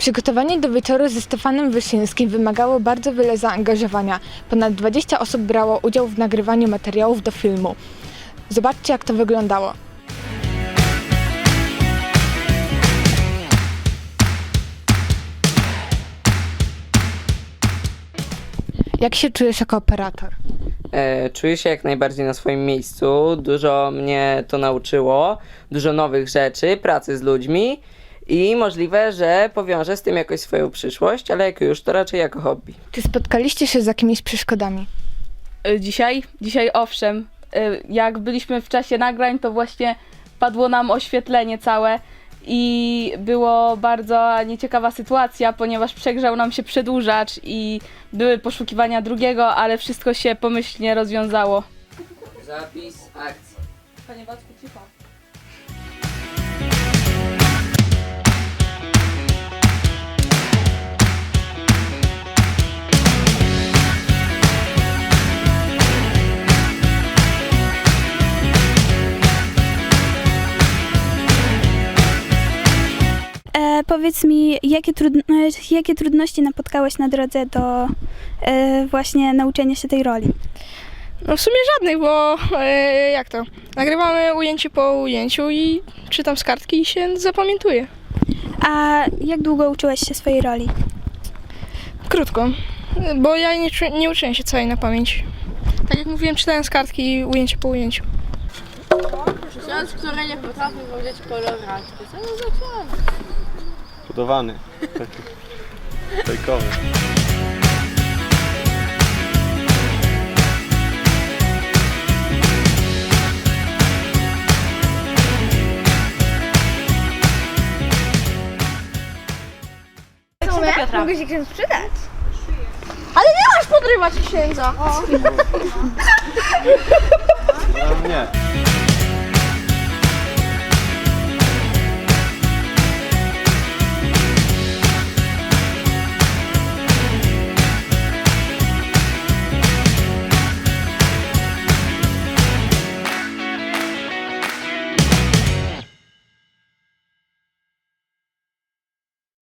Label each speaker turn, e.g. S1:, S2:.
S1: Przygotowanie do wieczoru ze Stefanem Wyszyńskim wymagało bardzo wiele zaangażowania. Ponad 20 osób brało udział w nagrywaniu materiałów do filmu. Zobaczcie, jak to wyglądało. Jak się czujesz jako operator?
S2: E, czuję się jak najbardziej na swoim miejscu. Dużo mnie to nauczyło, dużo nowych rzeczy, pracy z ludźmi i możliwe, że powiążę z tym jakoś swoją przyszłość, ale jak już, to raczej jako hobby.
S1: Czy spotkaliście się z jakimiś przeszkodami?
S3: Y, Dzisiaj? Dzisiaj owszem. Y, Jak byliśmy w czasie nagrań, to właśnie padło nam oświetlenie całe i było bardzo nieciekawa sytuacja, ponieważ przegrzał nam się przedłużacz i były poszukiwania drugiego, ale wszystko się pomyślnie rozwiązało.
S2: Zapis akcji.
S3: Panie Wacku, cicho.
S4: E, powiedz mi, jakie, trudn- e, jakie trudności napotkałeś na drodze do e, właśnie nauczenia się tej roli?
S5: No w sumie żadnych, bo e, jak to? Nagrywamy ujęcie po ujęciu i czytam z kartki i się zapamiętuję.
S4: A jak długo uczyłeś się swojej roli?
S5: Krótko, bo ja nie, czu- nie uczyłem się całej na pamięć. Tak jak mówiłem, czytałem z kartki i ujęcie po ujęciu.
S6: Ksiądz, który nie potrafi powiedzieć koloratki. Co to za ksiądz?
S7: Budowany. Taki fejkowy.
S5: Mogę się ksiądz przydać. Ale nie masz podrywać księdza.